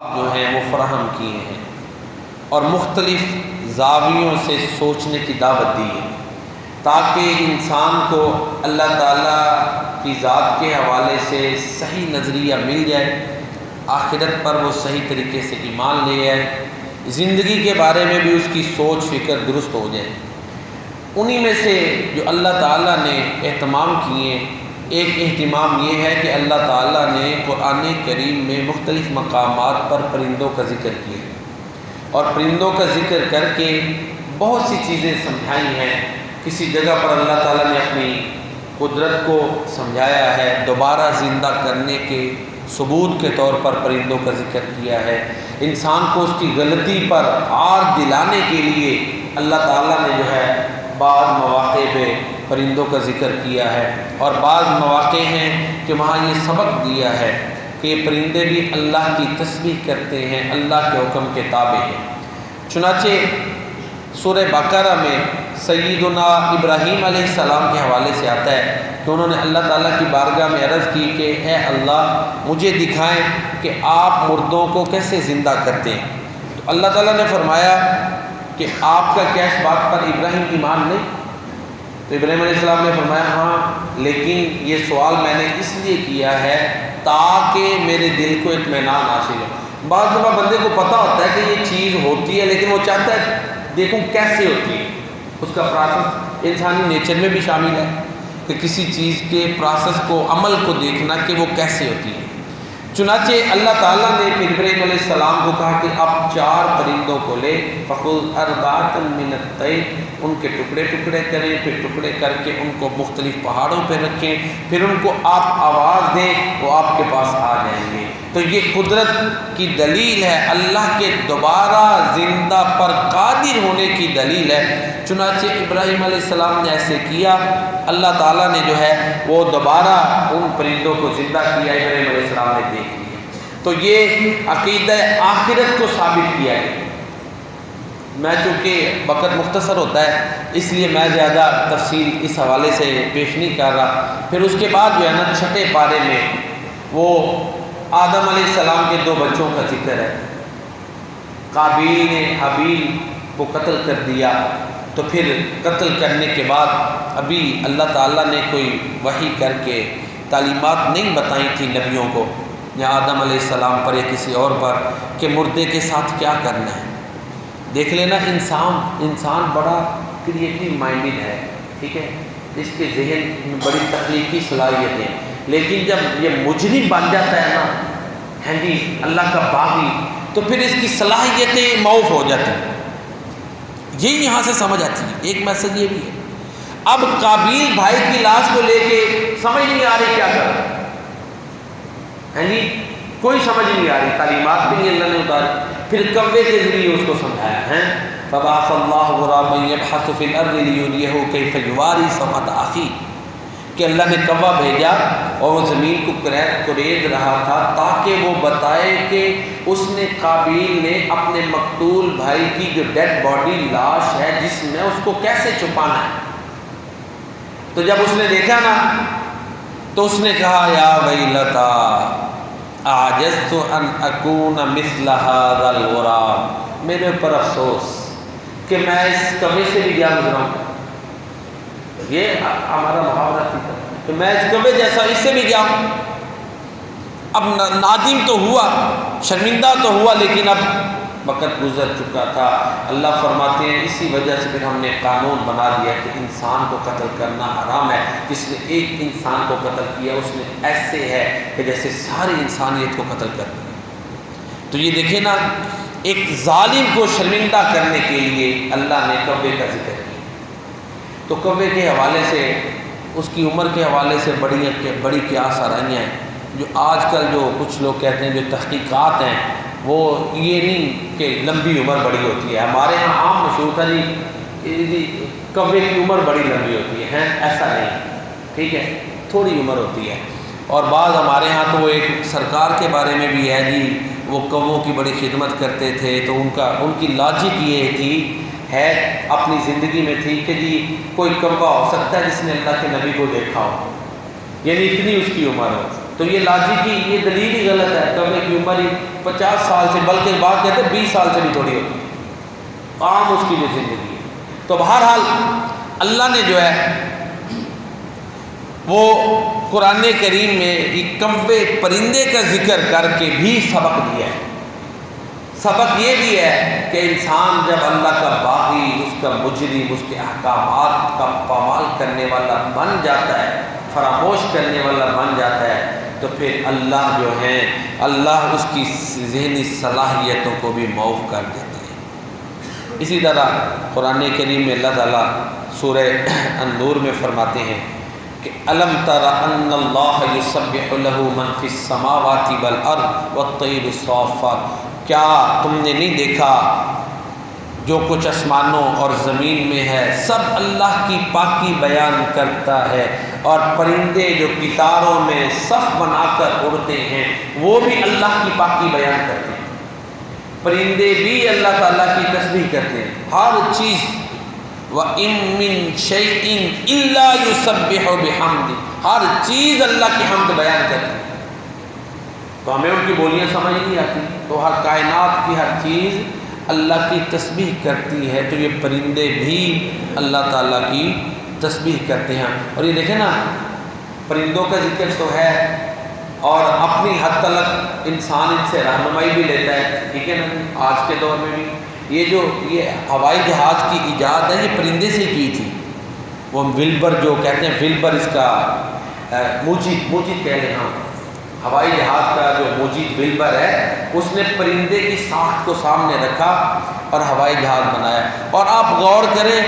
جو ہیں وہ فراہم کیے ہیں اور مختلف زاویوں سے سوچنے کی دعوت دی ہے۔ تاکہ انسان کو اللہ تعالیٰ کی ذات کے حوالے سے صحیح نظریہ مل جائے، آخرت پر وہ صحیح طریقے سے ایمان لے آئے، زندگی کے بارے میں بھی اس کی سوچ، فکر درست ہو جائے۔ انہی میں سے جو اللہ تعالیٰ نے اہتمام کیے ایک اہتمام یہ ہے کہ اللہ تعالیٰ نے قرآن کریم میں مختلف مقامات پر پرندوں کا ذکر کیا اور پرندوں کا ذکر کر کے بہت سی چیزیں سمجھائی ہیں۔ کسی جگہ پر اللہ تعالیٰ نے اپنی قدرت کو سمجھایا ہے۔ دوبارہ زندہ کرنے کے ثبوت کے طور پر پرندوں کا ذکر کیا ہے۔ انسان کو اس کی غلطی پر آر دلانے کے لیے اللہ تعالیٰ نے جو ہے بعض مواقع پہ پرندوں کا ذکر کیا ہے اور بعض مواقع ہیں کہ وہاں یہ سبق دیا ہے کہ یہ پرندے بھی اللہ کی تسبیح کرتے ہیں، اللہ کے حکم کے تابع ہیں۔ چنانچہ سورہ بقرہ میں سیدنا ابراہیم علیہ السلام کے حوالے سے آتا ہے کہ انہوں نے اللہ تعالیٰ کی بارگاہ میں عرض کی کہ اے اللہ، مجھے دکھائیں کہ آپ مردوں کو کیسے زندہ کرتے ہیں۔ تو اللہ تعالیٰ نے فرمایا کہ آپ کا کیا اس بات پر ابراہیم ایمان نہیں؟ تو ابراہیم علیہ السلام نے فرمایا ہاں لیکن یہ سوال میں نے اس لیے کیا ہے تاکہ میرے دل کو اطمینان حاصل ہو۔ بعض دفعہ بندے کو پتہ ہوتا ہے کہ یہ چیز ہوتی ہے، لیکن وہ چاہتا ہے، دیکھوں کیسے ہوتی ہے۔ اس کا پروسیس انسانی نیچر میں بھی شامل ہے کہ کسی چیز کے پروسیس کو، عمل کو دیکھنا کہ وہ کیسے ہوتی ہے۔ چنانچہ اللہ تعالیٰ نے پھر ابراہیم علیہ السلام کو کہا کہ اب چار پرندوں کو لے فخر اربات منت ان کے ٹکڑے ٹکڑے کریں، پھر ٹکڑے کر کے ان کو مختلف پہاڑوں پہ رکھیں، پھر ان کو آپ آواز دیں، وہ آپ کے پاس آ جائیں گے۔ تو یہ قدرت کی دلیل ہے، اللہ کے دوبارہ زندہ پر قادر ہونے کی دلیل ہے۔ چنانچہ ابراہیم علیہ السلام نے ایسے کیا، اللہ تعالیٰ نے جو ہے وہ دوبارہ ان پرندوں کو زندہ کیا، ابراہیم علیہ السلام نے دیکھ لیا۔ تو یہ عقیدہ آخرت کو ثابت کیا گیا۔ میں چونکہ وقت مختصر ہوتا ہے، اس لیے میں زیادہ تفصیل اس حوالے سے پیش نہیں کر رہا۔ پھر اس کے بعد جو ہے نا چھٹے پارے میں وہ آدم علیہ السلام کے دو بچوں کا ذکر ہے۔ قابیل نے حبیل کو قتل کر دیا۔ تو پھر قتل کرنے کے بعد ابھی اللہ تعالیٰ نے کوئی وحی کر کے تعلیمات نہیں بتائی تھی نبیوں کو۔ یا آدم علیہ السلام پر یا کسی اور پر کہ مردے کے ساتھ کیا کرنا ہے۔ دیکھ لینا انسان انسان بڑا کریٹیو مائنڈڈ ہے، ٹھیک ہے؟ اس کے ذہن میں بڑی تخلیقی صلاحیتیں۔ لیکن جب یہ مجرم بن جاتا ہے نا ہاں جی اللہ کا باغی۔ تو پھر اس کی صلاحیتیں معاف ہو جاتی ہیں۔ یہی یہاں سے سمجھ آتی ہے ایک میسج یہ بھی ہے۔ اب قابیل بھائی کی لاش کو لے کے سمجھ نہیں آ رہی کیا کر؟ ہیں جی کوئی سمجھ نہیں آ رہی۔ تعلیمات بھی نہیں، اللہ نے اتاری۔ پھر کوے کے ذریعے اس کو سمجھایا ہے۔ فباف اللہ غرام یبحث فی الارض لیریہ کیف یواری سمت آخی کہ اللہ نے کوا بھیجا اور وہ زمین کو کرید رہا تھا تاکہ وہ بتائے کہ اس نے قابیل نے اپنے مقتول بھائی کی جو ڈیڈ باڈی لاش ہے جس میں اس کو کیسے چھپانا ہے؟ تو جب اس نے دیکھا نا، تو اس نے کہا، یا ویلتا، آجزت ان اکون مثل هذا الغراب. میرے اوپر افسوس کہ میں اس کبھی سے بھی گیا گزرا ہوں؟ یہ ہمارا محاورہ تھی۔ کہ میں اس جیسا اس سے بھی گیا ہوں۔ اب نادم تو ہوا، شرمندہ تو ہوا، لیکن اب وقت گزر چکا تھا۔ اللہ فرماتے ہیں، اسی وجہ سے پھر ہم نے قانون بنا دیا کہ انسان کو قتل کرنا حرام ہے۔ جس نے ایک انسان کو قتل کیا، اس میں ایسے ہے کہ جیسے ساری انسانیت کو قتل کر دیا۔ تو یہ دیکھیں نا، ایک ظالم کو شرمندہ کرنے کے لیے اللہ نے کبے کا ذکر کیا۔ تو کبے کے حوالے سے، اس کی عمر کے حوالے سے بڑی بڑی قیاس آرائیاں ہیں۔ جو آج کل جو کچھ لوگ کہتے ہیں، جو تحقیقات ہیں، وہ یہ نہیں کہ لمبی عمر بڑی ہوتی ہے۔ ہمارے یہاں عام مشہور تھا جی, جی، کبے کی عمر بڑی لمبی ہوتی ہے ایسا نہیں۔ ٹھیک ہے، تھوڑی عمر ہوتی ہے۔ اور بعض ہمارے ہاں تو وہ ایک سرکار کے بارے میں بھی ہے جی وہ کووں کی بڑی خدمت کرتے تھے، تو ان کا ان کی لاجک یہ تھی ہے اپنی زندگی میں تھی کہ جی کوئی کبا ہو سکتا ہے جس نے اللہ کے نبی کو دیکھا ہو۔ یعنی اتنی اس کی عمر ہو تو یہ لاجی کی یہ دلیل ہی غلط ہے۔ کبھی کی عمر ہی پچاس سال سے، بلکہ بات کہتے ہیں بیس سال سے بھی تھوڑی ہوتی ہے۔ عام اس کی جو زندگی ہے۔ تو بہرحال اللہ نے جو ہے، وہ قرآن کریم میں ایک کمبے پرندے کا ذکر کر کے بھی سبق دیا ہے۔ سبق یہ بھی ہے کہ انسان جب اللہ کا باغی، اس کا مجرم، اس کے احکامات کا پامال کرنے والا بن جاتا ہے، فراموش کرنے والا بن جاتا ہے، تو پھر اللہ جو ہیں، اللہ اس کی ذہنی صلاحیتوں کو بھی معاف کر دیتے ہیں۔ اسی طرح قرآن کریم میں اللہ تعالیٰ سورہ اندور میں فرماتے ہیں کہ علم تر ان اللہ یسبح له من فی السماوات والارض والطیر الصافات کیا تم نے نہیں دیکھا جو کچھ آسمانوں اور زمین میں ہے؟ سب اللہ کی پاکی بیان کرتا ہے اور پرندے جو کتاروں میں صف بنا کر اڑتے ہیں، وہ بھی اللہ کی پاکی بیان کرتے ہیں۔ پرندے بھی اللہ تعالیٰ کی تسبیح کرتے ہیں۔ ہر چیز و امن شعین اللہ یوسب بحمد ہر چیز اللہ کی حمد بیان کرتی ہے تو ہمیں ان کی بولیاں سمجھ نہیں آتی۔ تو ہر کائنات کی ہر چیز اللہ کی تسبیح کرتی ہے۔ تو یہ پرندے بھی اللہ تعالیٰ کی تسبیح کرتے ہیں۔ اور یہ دیکھیں نا، پرندوں کا ذکر تو ہے اور اپنی حد تلک انسان ان سے رہنمائی بھی لیتا ہے۔ ٹھیک ہے نا؟ آج کے دور میں بھی۔ یہ جو، یہ ہوائی جہاز کی ایجاد ہے، یہ پرندے سے کی تھی۔ وہ ولبر جو کہتے ہیں ولبر اس کا موجید موجید کہہ لیں ہاں ہوائی جہاز کا جو موجید ولبر ہے، اس نے پرندے کی ساخت کو سامنے رکھا اور ہوائی جہاز بنایا۔ اور آپ غور کریں،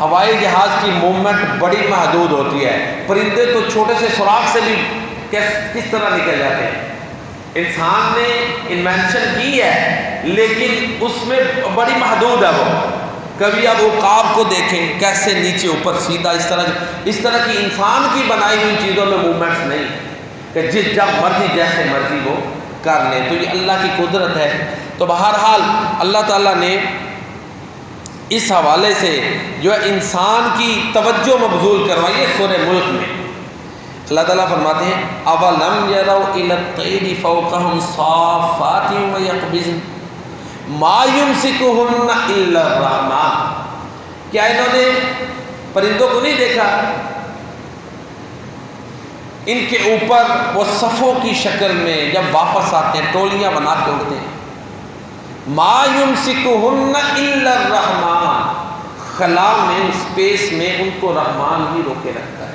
ہوائی جہاز کی موومنٹ بڑی محدود ہوتی ہے۔ پرندے تو چھوٹے سے سوراخ سے بھی کس طرح نکل جاتے ہیں؟ انسان نے انوینشن کی ہے، لیکن اس میں بڑی محدود ہے وہ۔ کبھی اب عقاب کو دیکھیں، کیسے نیچے اوپر سیدھا اس طرح اس طرح کی انسان کی بنائی ہوئی چیزوں میں موومنٹس نہیں۔ کہ جس جب مرضی جیسے مرضی وہ کر لے۔ تو یہ اللہ کی قدرت ہے۔ تو بہرحال اللہ تعالیٰ نے اس حوالے سے جو ہے انسان کی توجہ مبزول کروائی ہے سورہ ملک میں۔ اللہ تعالیٰ فرماتے ہیں، اولم یرو الطیر فوقہم صافات و یقبضن ما یمسکہن الا الرحمن۔ کیا انہوں نے پرندوں کو نہیں دیکھا؟ ان کے اوپر وہ صفوں کی شکل میں جب واپس آتے ہیں، ٹولیاں بنا کے اڑتے ہیں۔ ما یمسکہن الا الرحمن خلا میں، اسپیس میں ان کو رحمان ہی روکے رکھتا ہے۔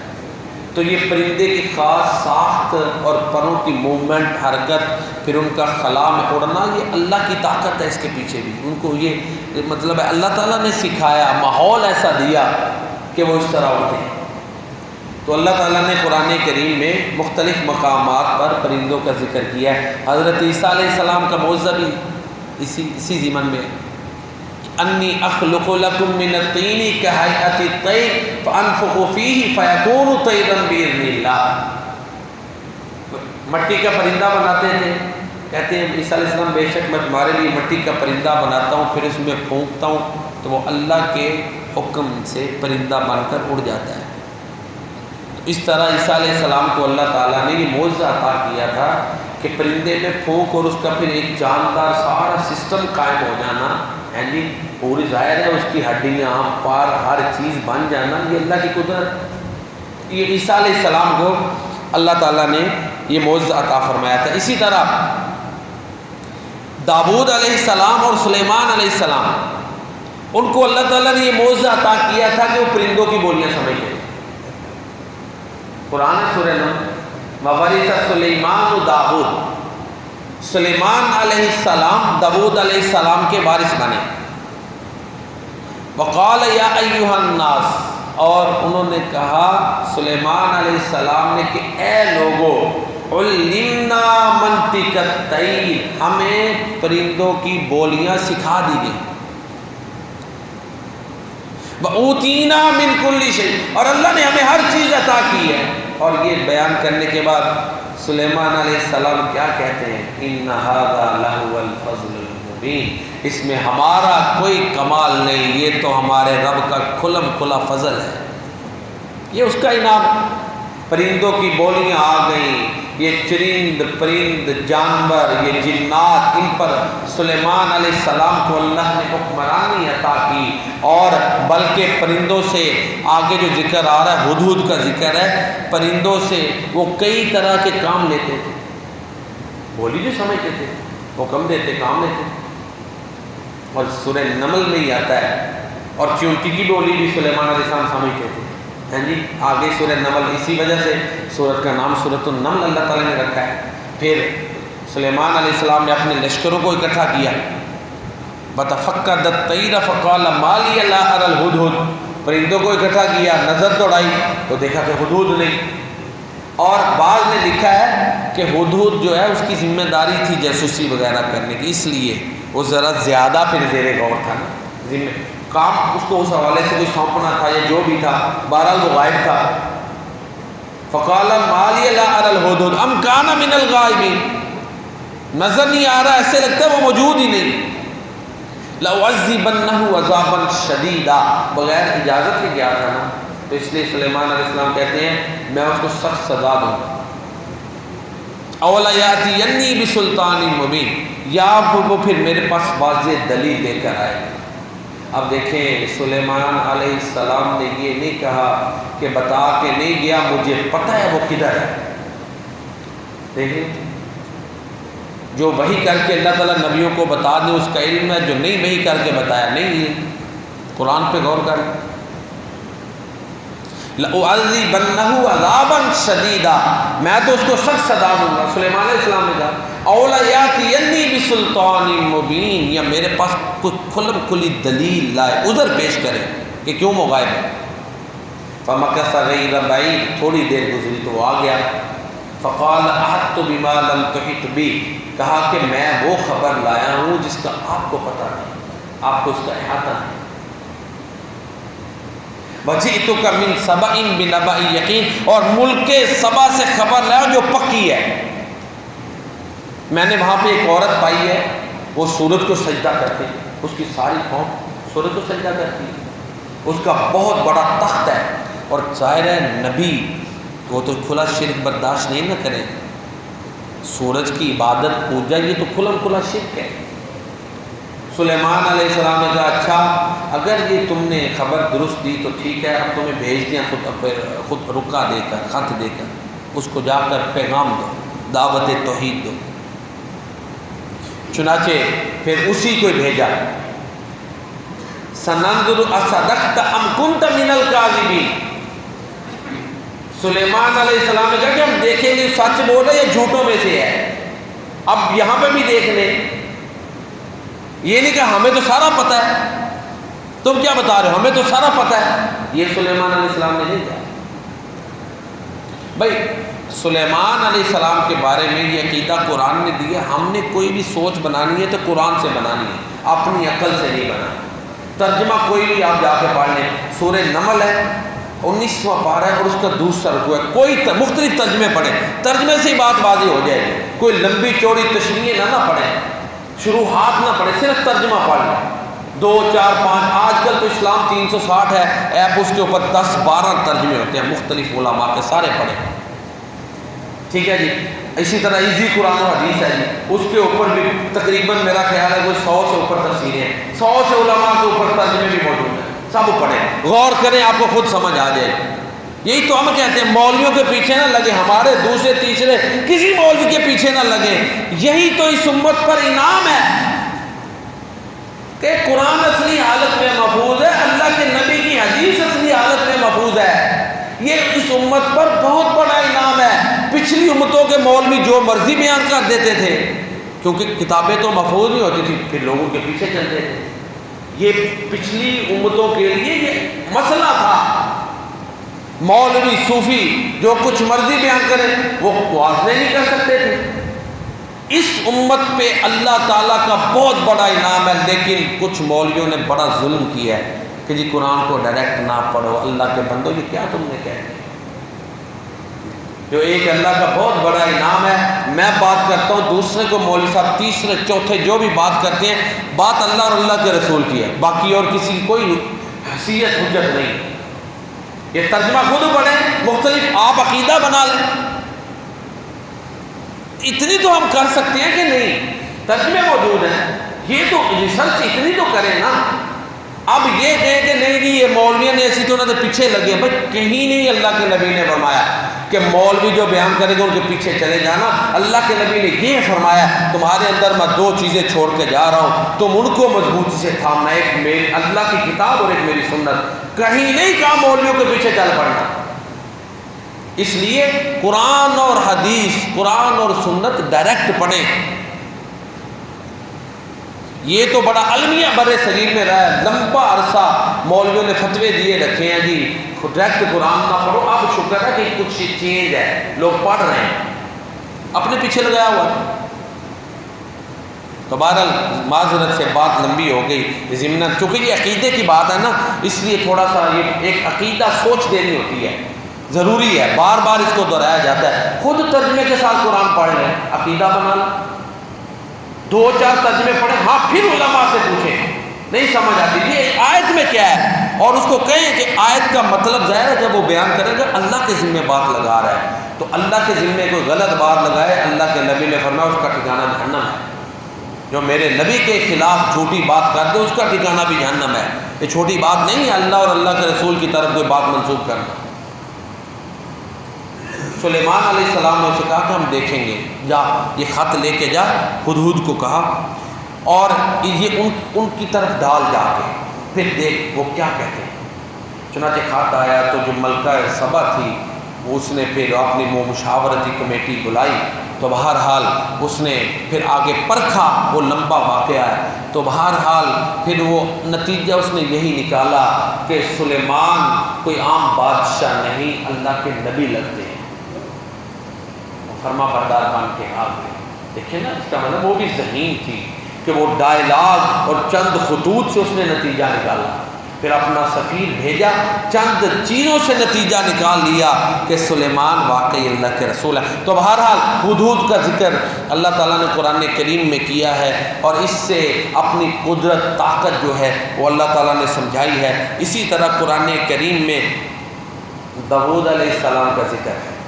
تو یہ پرندے کی خاص، ساخت اور پروں کی موومنٹ، حرکت، پھر ان کا خلا میں اڑنا، یہ اللہ کی طاقت ہے اس کے پیچھے بھی۔ ان کو یہ مطلب ہے، اللہ تعالیٰ نے سکھایا، ماحول ایسا دیا کہ وہ اس طرح اڑتے ہیں۔ تو اللہ تعالیٰ نے قرآن کریم میں مختلف مقامات پر پرندوں کا ذکر کیا ہے۔ حضرت عیسیٰ علیہ السلام کا موضوع بھی اسی اسی ضمن میں انی اخلق لکم من الطین کہیئت الطیر فانفق فیہ فیکون طیرا باذن اللہ۔ مٹی کا پرندہ بناتے تھے۔ کہتے ہیں عیسیٰ علیہ السلام، بے شک میں تمہارے لیے مٹی کا پرندہ بناتا ہوں، پھر اس میں پھونکتا ہوں، تو وہ اللہ کے حکم سے پرندہ بن کر اڑ جاتا ہے۔ اس طرح عیسیٰ علیہ السلام کو اللہ تعالیٰ نے یہ معجزہ عطا کیا تھا کہ پرندے میں پھونک اور اس کا پھر ایک جاندار سارا سسٹم قائم ہو جانا یعنی پوری ظاہر ہے اس کی ہڈیاں، پار، ہر چیز بن جانا، یہ اللہ کی قدرت۔ یہ عیسیٰ علیہ السلام کو اللہ تعالیٰ نے یہ معجزہ عطا فرمایا تھا۔ اسی طرح داود علیہ السلام اور سلیمان علیہ السلام، ان کو اللہ تعالیٰ نے یہ معجزہ عطا کیا تھا کہ وہ پرندوں کی بولیاں سمجھ لیں قرآن سورہ نم وورث سلیمان داود۔ سلیمان علیہ السلام داود علیہ السلام کے وارث بنے۔ وقال یا ایوہ الناس، اور انہوں نے کہا، سلیمان علیہ السلام نے کہ، اے لوگو، علمنا منطق الطیر، ہمیں پرندوں کی بولیاں سکھا دی گئی اوتینا من کل شیء اور اللہ نے ہمیں ہر چیز عطا کی ہے۔ اور یہ بیان کرنے کے بعد سلیمان علیہ السلام کیا کہتے ہیں؟ ان الفضل المبین. اس میں ہمارا کوئی کمال نہیں، یہ تو ہمارے رب کا کھلم کھلا فضل ہے۔ یہ اس کا انعام۔ پرندوں کی بولیاں آ گئیں۔ یہ چرند، پرند، جانور، یہ جنات، ان پر سلیمان علیہ السلام کو اللہ نے حکمرانی عطا کی۔ اور بلکہ پرندوں سے آگے جو ذکر آ رہا ہے، حدود کا ذکر ہے، پرندوں سے وہ کئی طرح کے کام لیتے تھے۔ بولی جو سمجھتے تھے، حکم دیتے، کام لیتے۔ اور سورہ نمل میں ہی آتا ہے۔ اور چونٹی کی بولی بھی سلیمان علیہ السلام سمجھتے تھے۔ ہاں جی؟ آگے سورہ نمل اسی وجہ سے سورت کا نام سورت النمل اللہ تعالیٰ نے رکھا ہے۔ پھر سلیمان علیہ السلام نے اپنے لشکروں کو اکٹھا کیا۔ بتفقہ دتعیر فقال مالی اللہ ار پرندوں کو اکٹھا کیا، نظر دوڑائی، تو دیکھا کہ حدود نہیں۔ اور بعض نے لکھا ہے کہ حدود جو ہے، اس کی ذمہ داری تھی جاسوسی وغیرہ کرنے کی۔ اس لیے وہ ذرا زیادہ پھر زیر غور تھا نا، ذمہ۔ کام اس کو اس حوالے سے کوئی سونپنا تھا یا جو بھی تھا، بہرحال وہ غائب تھا۔ فقال مالی اللہ ار ام کانا من الغائبین نظر نہیں آ رہا، ایسے لگتا ہے وہ موجود ہی نہیں۔ لَعَذِّبَنَّهُ عَذَابًا شَدِيدًا۔ بغیر اجازت کے گیا تھا نا۔ تو اس لیے سلیمان علیہ السلام کہتے ہیں، میں اس کو سخت سزا دوں۔ اولا یاتی بسلطان مبین یا وہ پھر میرے پاس واضح دلیل دے کر آئے۔ اب دیکھیں، سلیمان علیہ السلام نے یہ نہیں کہا کہ بتا کے نہیں گیا، مجھے پتہ ہے وہ کدھر ہے۔ دیکھیں، جو وہی کر کے اللہ تعالیٰ نبیوں کو بتا دیں اس کا علم ہے، جو نہیں وہی کر کے بتایا، نہیں ہے قرآن پہ غور کر۔ بنہ عذابً شدیدہ میں تو اس کو سخت سزا دوں گا۔ سلیمان علیہ السلام نے کہا اولا یاتی بھی سلطان مبین، یا میرے پاس کوئی کھلم کھلی دلیل لائے عذر پیش کرے کہ کیوں وہ غائب ہے فمکث غیر بعید، تھوڑی دیر گزری تو وہ آ گیا۔ فقال احط بما لم تحط بی؟ کہا کہ میں وہ خبر لایا ہوں جس کا آپ کو پتہ نہیں، آپ کو اس کا احاطہ نہیں۔ وجیتو کا من سبا ان بنبا یقین، اور ملک سبا سے خبر لایا جو پکی ہے۔ میں نے وہاں پہ ایک عورت پائی ہے، وہ سورج کو سجدہ کرتی ہے۔ اس کی ساری قوم سورج کو سجدہ کرتی ہے۔ اس کا بہت بڑا تخت ہے اور ظاہر ہے نبی، وہ تو کھلا شرک برداشت نہیں نہ کرے۔ سورج کی عبادت پوجا یہ تو کھلا کھلا شرک ہے۔ سلیمان علیہ السلام نے کہا اچھا اگر یہ تم نے خبر درست دی تو ٹھیک ہے اب تمہیں بھیج دیا خود خود رکا دے کر، خط دے کر۔ اس کو جا کر پیغام دو، دعوت توحید دو۔ چنانچہ پھر اسی کو بھیجا۔ سنندر اصدقت ام کنت من الکاذبین۔ سلیمان علیہ السلام نے کہا کہ ہم دیکھیں گے، سچ بول رہے یا جھوٹوں میں سے ہے۔ اب یہاں پہ بھی دیکھ لیں۔ یہ نہیں کہ ہمیں تو سارا پتہ ہے۔ تم کیا بتا رہے ہو؟ ہمیں تو سارا پتہ ہے۔ یہ سلیمان علیہ السلام نے نہیں کہا بھائی سلیمان علیہ السلام کے بارے میں یہ عقیدہ قرآن نے دیا، ہم نے کوئی بھی سوچ بنانی ہے تو قرآن سے بنانی ہے، اپنی عقل سے نہیں بنانی۔ ترجمہ کوئی بھی آپ جا کے پڑھ لیں سورہ نمل ہے، انیسواں پارہ ہے اور اس کا دوسرا رکو ہے۔ کوئی مختلف ترجمے پڑھیں، ترجمے سے ہی بات واضح ہو جائے گی۔ کوئی لمبی چوڑی تشریحیں نہ نہ پڑھیں، شروحات نہ پڑھیں، صرف ترجمہ پڑھ لیں۔ دو، چار، پانچ، آج کل تو اسلام تین سو ساٹھ ہے، ایپ اس کے اوپر دس، بارہ ترجمے ہوتے ہیں، مختلف علماء کے سارے پڑھیں۔ ٹھیک ہے جی؟ اسی طرح ایزی قرآن و حدیث ہے جی۔ اس کے اوپر بھی تقریباً میرا خیال ہے کوئی سو سے اوپر تفصیلیں ہیں۔ سو سے علماء کے اوپر ترجمے بھی موجود ہیں۔ سب پڑھیں غور کریں، آپ کو خود سمجھ آ جائے۔ یہی تو ہم کہتے ہیں، مولویوں کے پیچھے نہ لگے، ہمارے دوسرے تیسرے کسی مولوی کے پیچھے نہ لگے۔ یہی تو اس امت پر انعام ہے کہ قرآن اصلی حالت میں محفوظ ہے، اللہ کے نبی کی حدیث اصلی حالت میں محفوظ ہے۔ یہ اس امت پر بہت بڑا پچھلی امتوں کے مولوی جو مرضی بیان کر دیتے تھے، کیونکہ کتابیں تو محفوظ نہیں ہوتی تھی پھر لوگوں کے پیچھے چلتے تھے۔ یہ پچھلی امتوں کے لیے یہ مسئلہ تھا۔ مولوی صوفی جو کچھ مرضی بیان کرے، وہ واضح نہیں کر سکتے تھے۔ اس امت پہ اللہ تعالیٰ کا بہت بڑا انعام ہے، لیکن کچھ مولویوں نے بڑا ظلم کیا ہے کہ جی قرآن کو ڈائریکٹ نہ پڑھو، اللہ کے بندو، یہ کیا تم نے کہہ جو ایک اللہ کا بہت بڑا انعام ہے، میں بات کرتا ہوں دوسرے کو، مولوی صاحب، تیسرے، چوتھے جو بھی بات کرتے ہیں، بات اللہ اور اللہ کے رسول کی ہے۔ باقی اور کسی کی کوئی حیثیت، حجت نہیں۔ یہ ترجمہ خود پڑھیں، مختلف آپ عقیدہ بنا لیں۔ اتنی تو ہم کر سکتے ہیں کہ نہیں؟ ترجمے موجود ہیں۔ یہ تو ریسرچ اتنی تو کریں نا۔ اب یہ کہیں کہ نہیں نہیں یہ مولویوں نے ایسی تو انہوں نے پیچھے لگے۔ بھائی، کہیں نہیں اللہ کے نبی نے فرمایا۔ کہ مولوی جو بیان کرے گا ان کے پیچھے چلے جانا۔ اللہ کے نبی نے یہ فرمایا، تمہارے اندر میں دو چیزیں چھوڑ کے جا رہا ہوں۔ تم ان کو مضبوطی سے تھامنا، ایک میری اللہ کی کتاب اور ایک میری سنت۔ کہیں نہیں کہا مولویوں کے پیچھے چل پڑنا۔ اس لیے قرآن اور حدیث، قرآن اور سنت ڈائریکٹ پڑھیں۔ یہ تو بڑا المیہ بر صغیر میں رہا ہے، لمبا عرصہ مولویوں نے فتوے دیے رکھے ہیں جی۔ ڈائریکٹ قرآن نہ پڑھو، اب شکر ہے کہ کچھ چینج ہے، لوگ پڑھ رہے ہیں۔ اپنے پیچھے لگایا ہوا ہے۔ تو بہرحال، معذرت سے بات لمبی ہو گئی ضمن چونکہ یہ عقیدے کی بات ہے نا، اس لیے تھوڑا سا یہ ایک عقیدہ سوچ دینی ہوتی ہے۔ ضروری ہے، بار بار اس کو دہرایا جاتا ہے۔ خود ترجمے کے ساتھ قرآن پڑھ لیں، عقیدہ بنا لیں۔ دو چار ترجمے پڑھیں ہاں پھر علماء سے پوچھیں۔ نہیں سمجھ آتی۔ یہ آیت میں کیا ہے؟ اور اس کو کہیں کہ آیت کا مطلب ظاہر ہے، جب وہ بیان کرے گا اللہ کے ذمے بات لگا رہا ہے۔ تو اللہ کے ذمے کوئی غلط بات لگائے، اللہ کے نبی نے فرمایا، اس کا ٹھکانا جہنم ہے۔ جو میرے نبی کے خلاف چھوٹی بات کر دے، اس کا ٹھکانا بھی جہنم ہے۔ یہ چھوٹی بات نہیں ہے، اللہ اور اللہ کے رسول کی طرف کوئی بات منسوخ کرنا سلیمان علیہ السلام نے اسے کہا کہ ہم دیکھیں گے، جا، یہ خط لے کے جا ہدہد کو کہا، اور یہ ان ان کی طرف ڈال جا کے، پھر دیکھ وہ کیا کہتے ہیں۔ چنانچہ خط آیا تو جو ملکہ صبا تھی، اس نے پھر اپنی وہ مشاورتی کمیٹی بلائی۔ تو بہرحال اس نے پھر آگے پرکھا، وہ لمبا واقعہ ہے۔ تو بہرحال پھر وہ نتیجہ اس نے یہی نکالا کہ سلیمان کوئی عام بادشاہ نہیں، اللہ کے نبی لگتے ہیں۔ فرما بردار بن کے آ گئے دیکھیں نا، اس کا مطلب وہ بھی ذہین تھی کہ وہ ڈائلاگ اور چند خطوط سے اس نے نتیجہ نکالا۔ پھر اپنا سفیر بھیجا، چند چیزوں سے نتیجہ نکال لیا کہ سلیمان واقعی اللہ کے رسول ہے۔ تو بہرحال حدود کا ذکر اللہ تعالیٰ نے قرآن کریم میں کیا ہے اور اس سے اپنی قدرت، طاقت جو ہے وہ اللہ تعالیٰ نے سمجھائی ہے۔ اسی طرح قرآن کریم میں داود علیہ السلام کا ذکر ہے۔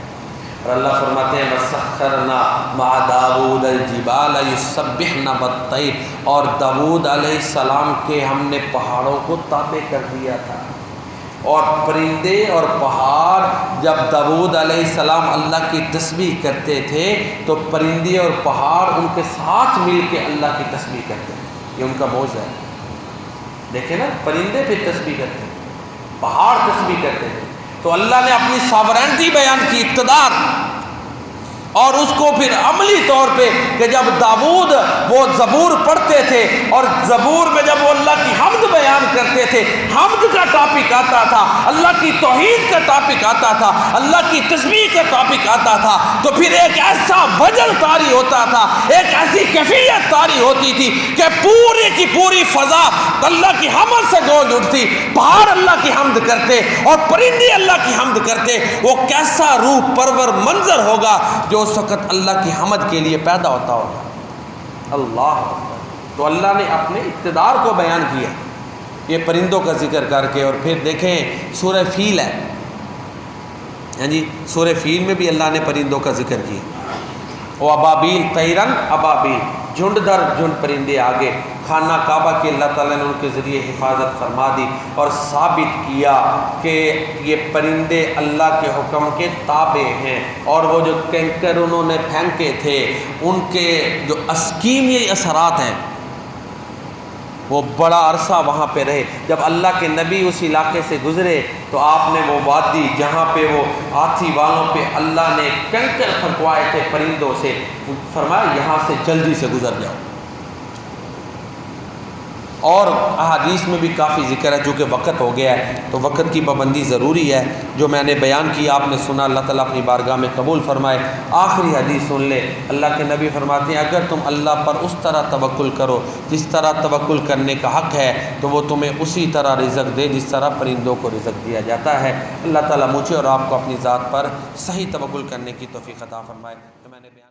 اور اللہ فرماتے ہیں، وسخرنا مع داود الجبال یسبحن بالطیر اور داود علیہ السلام کے ہم نے پہاڑوں کو تابع کر دیا تھا۔ اور پرندے اور پہاڑ جب داود علیہ السلام اللہ کی تسبیح کرتے تھے، تو پرندے اور پہاڑ ان کے ساتھ مل کے اللہ کی تسبیح کرتے ہیں یہ ان کا موز ہے۔ دیکھیں نا، پرندے پھر تسبیح کرتے ہیں، پہاڑ تسبیح کرتے ہیں۔ تو اللہ نے اپنی ساورینٹی بیان کی، اقتدار۔ اور اس کو پھر عملی طور پہ کہ جب داود وہ زبور پڑھتے تھے اور زبور میں جب وہ اللہ کی حمد بیان کرتے تھے، حمد کا ٹاپک آتا تھا، اللہ کی توحید کا ٹاپک آتا تھا، اللہ کی تصویر کا ٹاپک آتا تھا، تو پھر ایک ایسا وجل تاری ہوتا تھا، ایک ایسی کیفیت تاری ہوتی تھی کہ پورا پوری کی پوری فضا اللہ کی حمد سے گونج اٹھتی پہاڑ اللہ کی حمد کرتے اور پرندے اللہ کی حمد کرتے، وہ کیسا روح پرور منظر ہوگا جو اس وقت اللہ کی حمد کے لیے پیدا ہوتا ہوگا؟ اللہ۔ تو اللہ نے اپنے اقتدار کو بیان کیا۔ یہ پرندوں کا ذکر کر کے اور پھر دیکھیں، سورہ فیل ہے۔ ہاں جی سورہ فیل میں بھی اللہ نے پرندوں کا ذکر کیا۔ وہ ابابیل تیرن ابابیل۔ جھنڈ در جھنڈ پرندے آگے خانہ کعبہ کی اللہ تعالیٰ نے ان کے ذریعے حفاظت فرما دی اور ثابت کیا کہ یہ پرندے اللہ کے حکم کے تابع ہیں اور وہ جو کینکر انہوں نے پھینکے تھے، ان کے جو اسکیمی اثرات ہیں وہ بڑا عرصہ وہاں پہ رہے۔ جب اللہ کے نبی اس علاقے سے گزرے تو آپ نے وہ وادی جہاں پہ وہ ہاتھی والوں پہ اللہ نے کنکر پھنکوائے تھے پرندوں سے، فرمایا یہاں سے جلدی سے گزر جاؤ۔ اور احادیث میں بھی کافی ذکر ہے چونکہ وقت ہو گیا ہے، تو وقت کی پابندی ضروری ہے۔ جو میں نے بیان کیا، آپ نے سنا، اللہ تعالیٰ اپنی بارگاہ میں قبول فرمائے۔ آخری حدیث سن لے اللہ کے نبی فرماتے ہیں، اگر تم اللہ پر اس طرح توکل کرو، جس طرح توکل کرنے کا حق ہے، تو وہ تمہیں اسی طرح رزق دے، جس طرح پرندوں کو رزق دیا جاتا ہے۔ اللہ تعالیٰ مجھے اور آپ کو اپنی ذات پر صحیح توکل کرنے کی توفیق عطا فرمائے۔ تو میں نے بیان